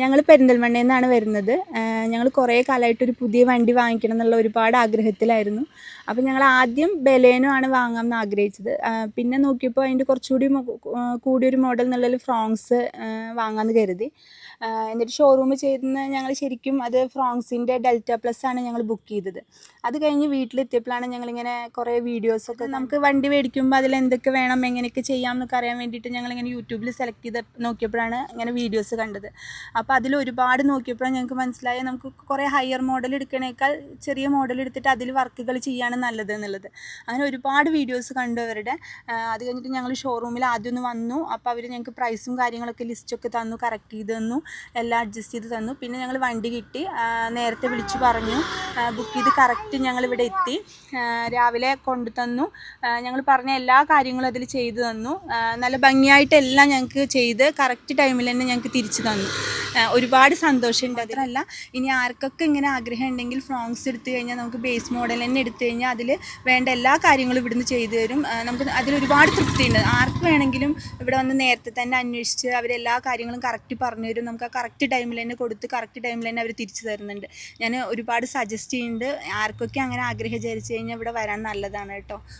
ഞങ്ങൾ പെരിന്തൽമണ്ണയിൽ നിന്നാണ് വരുന്നത് ഞങ്ങൾ കുറേ കാലമായിട്ട് ഒരു പുതിയ വണ്ടി വാങ്ങിക്കണം എന്നുള്ള ഒരുപാട് ആഗ്രഹത്തിലായിരുന്നു. അപ്പോൾ ഞങ്ങൾ ആദ്യം ബലേനോ ആണ് വാങ്ങാമെന്ന് ആഗ്രഹിച്ചത്. പിന്നെ നോക്കിയപ്പോൾ അതിന്റെ കുറച്ചുകൂടി കൂടിയൊരു മോഡൽ എന്നുള്ളൊരു ഫ്രോങ്സ് വാങ്ങാമെന്ന് കരുതി. എന്നിട്ട് ഷോറൂം ചെയ്തെന്ന് ഞങ്ങൾ ശരിക്കും അത് ഫ്രോങ്സിന്റെ ഡെൽറ്റ പ്ലസ് ആണ് ഞങ്ങൾ ബുക്ക് ചെയ്തത്. അത് കഴിഞ്ഞ് വീട്ടിലെത്തിയപ്പോഴാണ് ഞങ്ങളിങ്ങനെ കുറേ വീഡിയോസൊക്കെ നമുക്ക് വണ്ടി മേടിക്കുമ്പോൾ അതിൽ എന്തൊക്കെ വേണം എങ്ങനെയൊക്കെ ചെയ്യാം എന്നൊക്കെ അറിയാൻ വേണ്ടിയിട്ട് ഞങ്ങളിങ്ങനെ യൂട്യൂബിൽ സെലക്ട് ചെയ്ത് നോക്കിയപ്പോഴാണ് ഇങ്ങനെ വീഡിയോസ് കണ്ടത്. അപ്പോൾ അതിൽ ഒരുപാട് നോക്കിയപ്പോഴാണ് ഞങ്ങൾക്ക് മനസ്സിലായ നമുക്ക് കുറേ ഹയർ മോഡൽ എടുക്കണേക്കാൾ ചെറിയ മോഡൽ എടുത്തിട്ട് അതിൽ വർക്കുകൾ ചെയ്യാണ് നല്ലത് എന്നുള്ളത്. അങ്ങനെ ഒരുപാട് വീഡിയോസ് കണ്ടു അവരുടെ. അത് കഴിഞ്ഞിട്ട് ഞങ്ങൾ ഷോറൂമിൽ ആദ്യം ഒന്ന് വന്നു. അപ്പോൾ അവർ ഞങ്ങൾക്ക് പ്രൈസും കാര്യങ്ങളൊക്കെ ലിസ്റ്റൊക്കെ തന്നു കറക്റ്റ് ചെയ്ത് തന്നു എല്ലാം അഡ്ജസ്റ്റ് ചെയ്ത് തന്നു. പിന്നെ ഞങ്ങൾ വണ്ടി കിട്ടി. നേരത്തെ വിളിച്ചു പറഞ്ഞു. ബുക്ക് ചെയ്ത് കറക്റ്റ് ഞങ്ങൾ ഇവിടെ എത്തി. രാവിലെ കൊണ്ടു തന്നു. ഞങ്ങൾ പറഞ്ഞ എല്ലാ കാര്യങ്ങളും അതിൽ ചെയ്തു തന്നു. നല്ല ഭംഗിയായിട്ടെല്ലാം ഞങ്ങൾക്ക് ചെയ്ത് കറക്റ്റ് ടൈമിൽ തന്നെ ഞങ്ങൾക്ക് തിരിച്ചു തന്നു. ഒരുപാട് സന്തോഷമുണ്ട് അതിലല്ല ഇനി ആർക്കൊക്കെ ഇങ്ങനെ ആഗ്രഹം ഉണ്ടെങ്കിൽ ഫ്രോങ്സ് എടുത്തു കഴിഞ്ഞാൽ നമുക്ക് ബേസ് മോഡൽ തന്നെ എടുത്തു കഴിഞ്ഞാൽ അതിൽ വേണ്ട എല്ലാ കാര്യങ്ങളും ഇവിടുന്ന് ചെയ്തു തരും. നമുക്ക് അതിൽ ഒരുപാട് തൃപ്തിയുണ്ട്. ആർക്ക് വേണമെങ്കിലും ഇവിടെ വന്ന് നേരത്തെ തന്നെ അന്വേഷിച്ച് അവരെല്ലാ കാര്യങ്ങളും കറക്റ്റ് പറഞ്ഞു തരും. നമുക്ക് ആ കറക്റ്റ് ടൈമിൽ തന്നെ കൊടുത്ത് കറക്റ്റ് ടൈമിൽ തന്നെ അവർ തിരിച്ചു തരുന്നുണ്ട്. ഞാൻ ഒരുപാട് സജസ്റ്റ് ചെയ്യുന്നുണ്ട്. ആർക്കൊക്കെ അങ്ങനെ ആഗ്രഹം വിചാരിച്ചു കഴിഞ്ഞാൽ ഇവിടെ വരാൻ നല്ലതാണ് കേട്ടോ.